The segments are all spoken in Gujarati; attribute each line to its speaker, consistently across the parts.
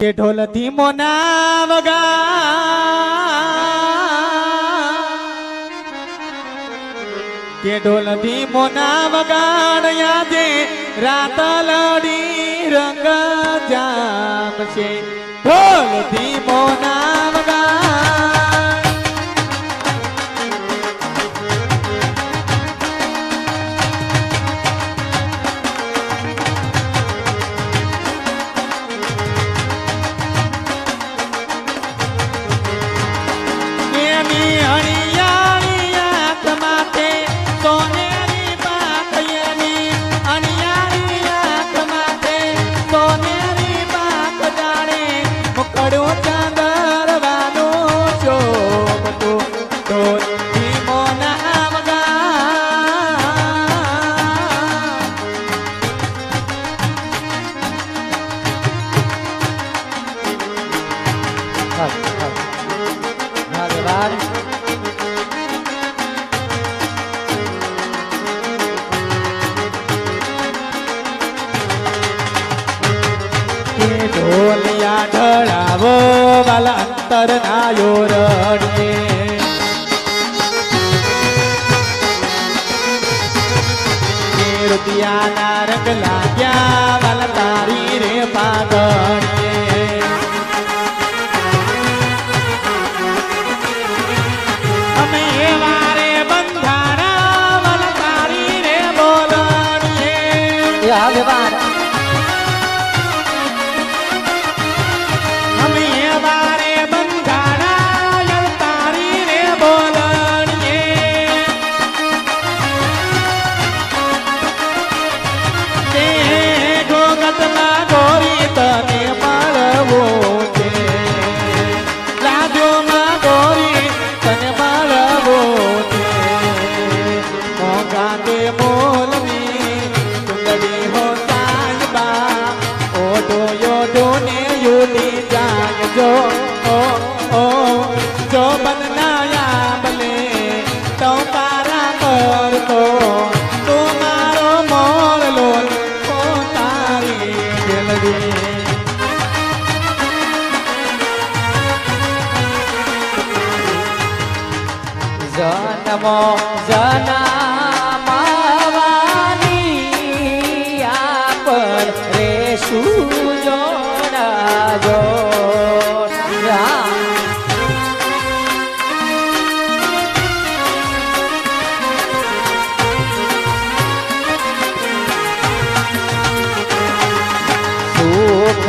Speaker 1: કે ઢોલથી મોના વગા કે ઢોલથી મોના વગાડ્યા જે રાત લડી ને ઢોલિયા ઢળાવો વાલા અંતર ના યોરણીએ રૂપિયાના રંગ લાગ્યા નમો
Speaker 2: જના માવાની આપણ રે સુજોડાજો સુખ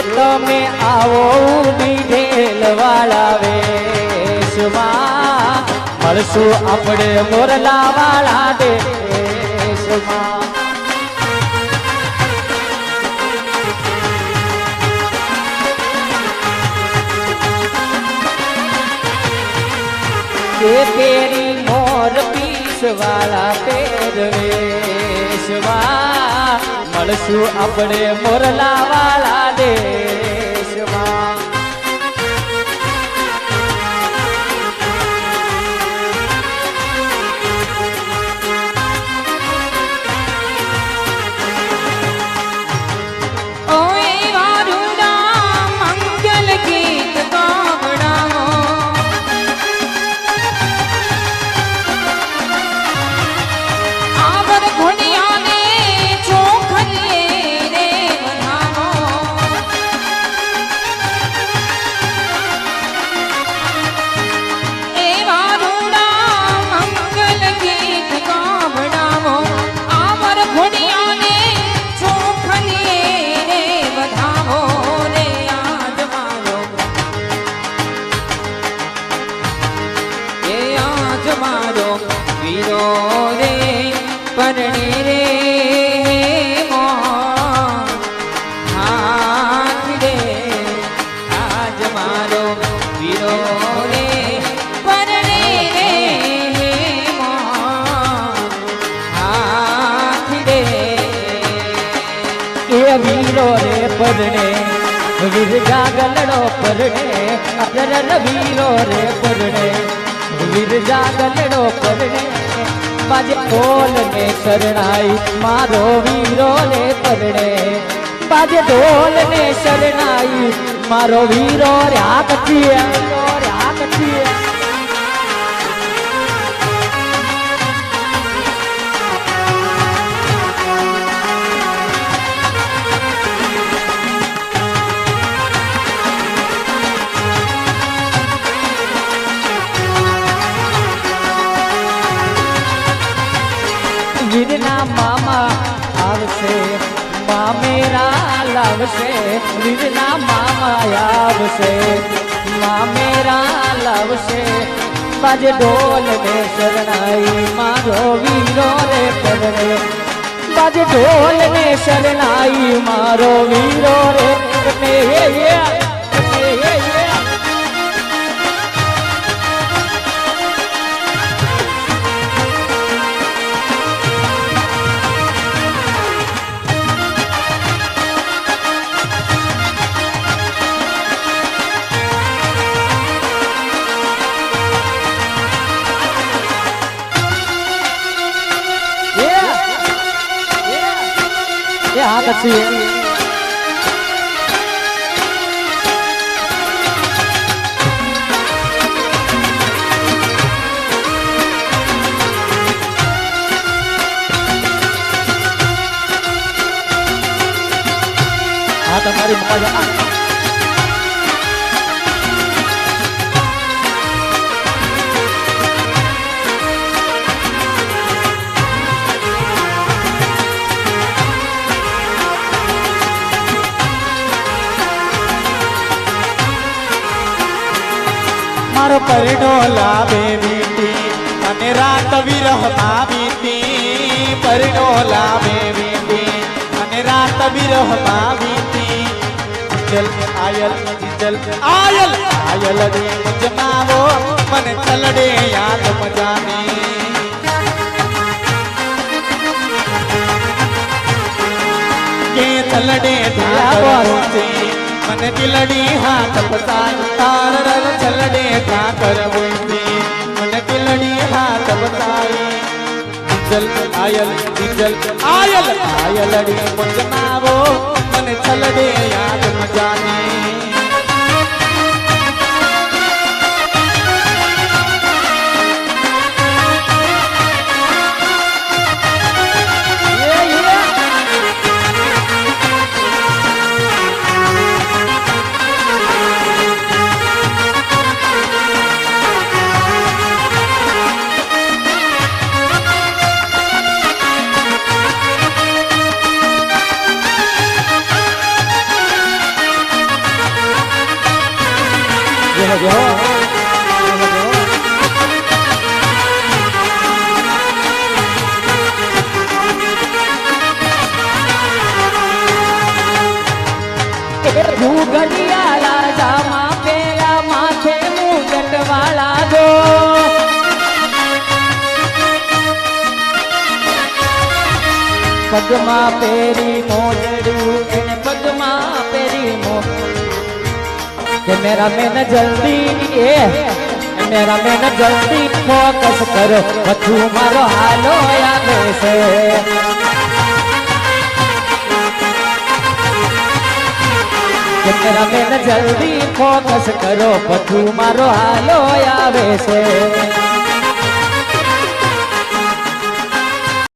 Speaker 2: તમે આવો ઢેલવાળા વેશમાં મળશું આપણે મોરલાવાળા દેશમાં. જે પેરી મોર પીસવાળા પેરવેશમાં મળશું આપણે મોરલા વાળા દે. પરણે વિરજા ગલડો પરણે અરર રવીરો રે પરણે. વિરજા ગલડો પરણે બાજે ઢોલ ને શરણાઈ, મારો વીરો ને પરણે. બાજે ઢોલ ને શરણાઈ, મારો વીરો રે આ મામા આવશે, મામેરા લાવશે વીરના મામા આવશે, મામેરા લાવશે. બાજે ઢોલ ને શરણાઈ, મારો વીરો રે પડે બાજે ઢોલ ને શરણાઈ, મારો વીરો હા પછી
Speaker 1: આ તમારી મજા. આ. મારો પરણો લાવે વીતી અને રાત વિરહમાં વીટી પરણો લાવે વીટી અને રાત વિરહમાં વીટી જલ આયલ જલ આયલ આયલ રે મજમાવો મને ચલડે યાદ મજાની કે ચલડે ધાકર મને દિલડી હાથ પસાર, તાર રર ચલડે કા બોલતી મને દિલડી હાથ પસાર. જીજલ આયલ જીજલ આયલ, આયલડી મજમાવો મને ચલડે યાદ મજાની.
Speaker 2: જેવો જેવો ઘૂઘડિયા રાજામાં પેલા માથે મુગટ વાળા દો પગમાં પેરી મોજડું કે મેરા મેન જલ્દી એ. મેરા મેન જલ્દી ફોકસ કરો. બધું મારો હાલો આવે છે. મેરા મેન જલ્દી ફોકસ કરો. બધું મારો હાલો આવે છે.